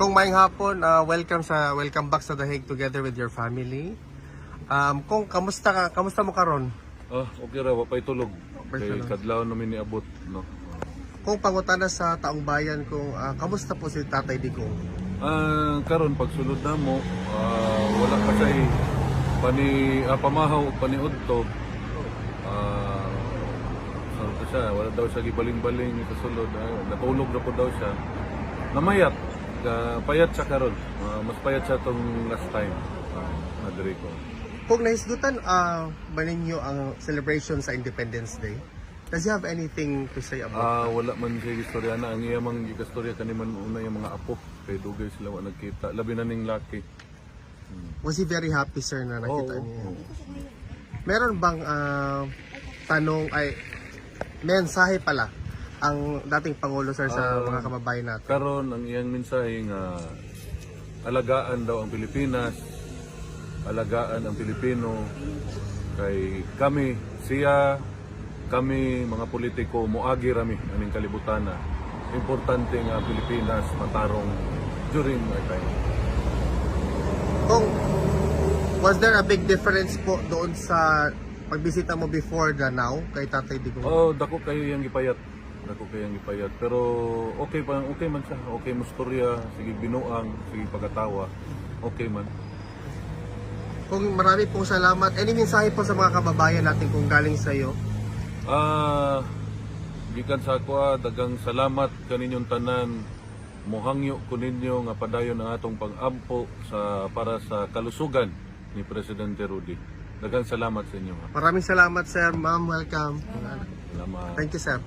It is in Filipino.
Kung maing hapon, ah, welcome sa welcome back sa The Hague together with your family. Um, kung kamusta ka, kamusta mo karon? Ah, okay ra, wapay tulog. Kay kadlaw namin niabot, no. Kung pangutana sa taong bayan kung ah, kamusta po si Tatay Digong? Ah, karon pagsulod na mo, ah, wala pa say pani ah, pamahaw paniudto. Ah, siya, wala daw siya gibaling-baling sa sulod. Ah, natulog na po daw siya. Namayat. Ka- payat siya karon. Ah, mas payat siya tong last time. Ah, Adrico. Kung nahisgutan ah ba ninyo ang celebration sa Independence Day, does he have anything to say about Ah, wala man siya istorya na ang iyamang gikastorya kaniman una yung mga apo kay dugay sila wa nagkita labi na ning laki. Was he very happy, sir, na nakita Oo, niya? oo. Meron bang ah, tanong, ay, mensahe pala ang dating Pangulo, sir, sa Ah, mga kababayan natin? Karon ang iyang mensahe nga alagaan daw ang Pilipinas, alagaan ang Pilipino kay kami siya kami mga politiko moagi rami aning kalibutan na importante nga Pilipinas matarong during my time. Kung, was there a big difference po doon sa pagbisita mo before the now kay Tatay Digong? Oh, dako kayo yung ipayat. Yung ipayat. Pero okay pa, okay man siya. Okay mo storya, sige binuang, sige pagkatawa. Okay man. Kung marami pong salamat, any mensahe po sa mga kababayan natin kung galing sa iyo? Ah, gikan sa ako ah, dagang salamat kaninyong tanan. Mohangyo ko ninyo nga padayon ang atong pag-ampo sa para sa kalusugan ni Presidente Rudy. Dagang salamat sa inyo. ha. Maraming salamat, sir. Ma'am, welcome. Salamat. Thank you, sir.